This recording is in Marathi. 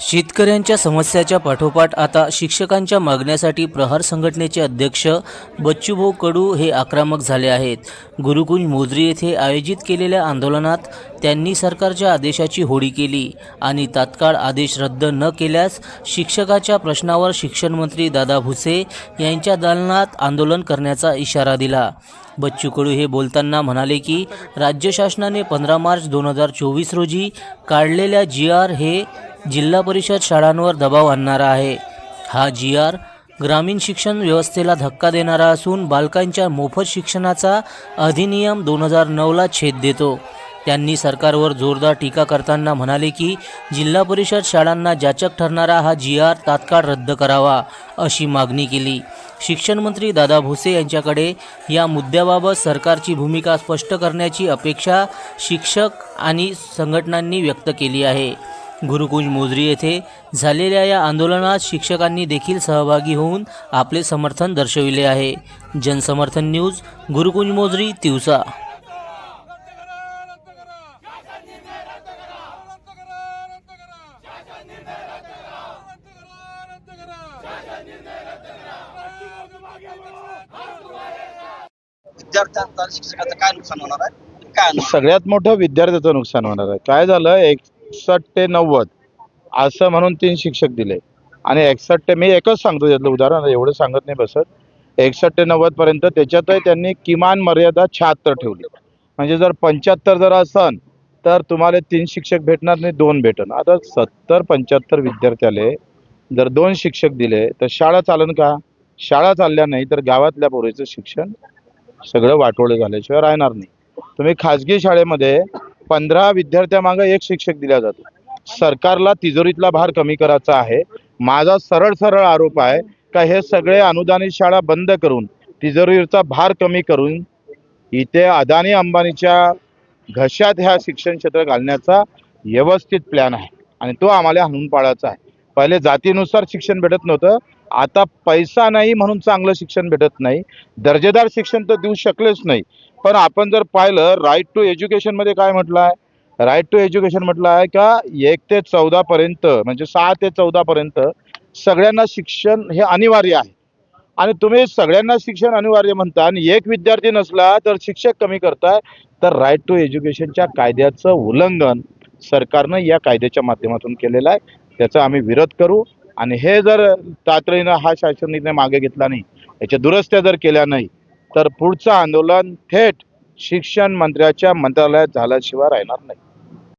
शेतकऱ्यांच्या समस्याच्या पाठोपाठ आता शिक्षकांच्या मागण्यासाठी प्रहार संघटनेचे अध्यक्ष बच्चूभाऊ कडू हे आक्रमक झाले आहेत. गुरुकुंज मोजरी येथे आयोजित केलेल्या आंदोलनात त्यांनी सरकारच्या आदेशाची होडी केली आणि तात्काळ आदेश रद्द न केल्यास शिक्षकाच्या प्रश्नावर शिक्षणमंत्री दादा भुसे यांच्या दालनात आंदोलन करण्याचा इशारा दिला. बच्चू कडू हे बोलताना म्हणाले की राज्य शासनाने पंधरा मार्च दोन हजार चोवीस रोजी काढलेल्या जी आर हे जिल्हा परिषद शाळांवर दबाव आणणारा आहे. हा जी आर ग्रामीण शिक्षण व्यवस्थेला धक्का देणारा असून बालकांच्या मोफत शिक्षणाचा अधिनियम दोन हजार नऊला छेद देतो. त्यांनी सरकारवर जोरदार टीका करताना म्हणाले की जिल्हा परिषद शाळांना जाचक ठरणारा हा जी आर तात्काळ रद्द करावा अशी मागणी केली. शिक्षण मंत्री दादा भुसे यांच्याकडे या मुद्द्याबाबत सरकारची भूमिका स्पष्ट करण्याची अपेक्षा शिक्षक आणि संघटनांनी व्यक्त केली आहे. गुरुकुंज मोजरी येथे झालेल्या या आंदोलनात शिक्षकांनी देखील सहभागी होऊन आपले समर्थन दर्शविले आहे. जनसमर्थन न्यूज गुरुकुंज मोजरी तिवसा. विद्यार्थ्यांचा शिक्षकाचं काय नुकसान होणार आहे काय सगळ्यात मोठं विद्यार्थ्याचं नुकसान होणार आहे. काय झालं? एकसष्ट ते नव्वद असं म्हणून तीन शिक्षक दिले. आणि एकसष्ट ते मी एकच सांगतो त्यातलं उदाहरण एवढं सांगत नाही बसत. एकसष्ट ते नव्वद पर्यंत त्याच्यातही त्यांनी किमान मर्यादा शहात्तर ठेवली. म्हणजे जर पंच्याहत्तर जर असन तर तुम्हाला तीन शिक्षक भेटणार नाही दोन भेटन. आता सत्तर पंच्याहत्तर विद्यार्थ्याले जर दोन शिक्षक दिले तर शाळा चालन का? शाळा चालल्या नाही तर गावातल्या पोरीचं शिक्षण सगळं वाटोळं झाल्याशिवाय राहणार नाही. तुम्ही खाजगी शाळेमध्ये पंधरा विद्यार्थ्यामागं एक शिक्षक दिला जातो. सरकारला तिजोरीतला भार कमी करायचा आहे. माझा सरळ सरळ आरोप आहे का हे सगळे अनुदानित शाळा बंद करून तिजोरीचा भार कमी करून इथे अदानी अंबानीच्या घशात ह्या शिक्षण क्षेत्र घालण्याचा व्यवस्थित प्लॅन आहे. आणि तो आम्हाला हाणून पाळायचा आहे. पहिले जातीनुसार शिक्षण भेटत नव्हतं. आता पैसा नाही म्हणून चांगलं शिक्षण भेटत नाही. दर्जेदार शिक्षण तर देऊ शकलेच नाही. पण आपण जर पाहिलं राईट टू एज्युकेशनमध्ये काय म्हटलं आहे राईट टू एज्युकेशन म्हटलं आहे का एक ते चौदापर्यंत म्हणजे सहा ते चौदापर्यंत सगळ्यांना शिक्षण हे अनिवार्य आहे. आणि तुम्ही सगळ्यांना शिक्षण अनिवार्य म्हणता आणि एक विद्यार्थी नसला तर शिक्षक कमी करताय तर राईट टू एज्युकेशनच्या कायद्याचं उल्लंघन सरकारनं या कायद्याच्या माध्यमातून केलेलं आहे. त्याचा आम्ही विरोध करू आणि हे जर तातडीनं हा शासन निर्णय मागे घेतला नाही याच्या दुरुस्त्या जर केल्या नाही तर पुढचं आंदोलन थेट शिक्षण मंत्र्याच्या मंत्रालयात झाल्याशिवाय राहणार नाही.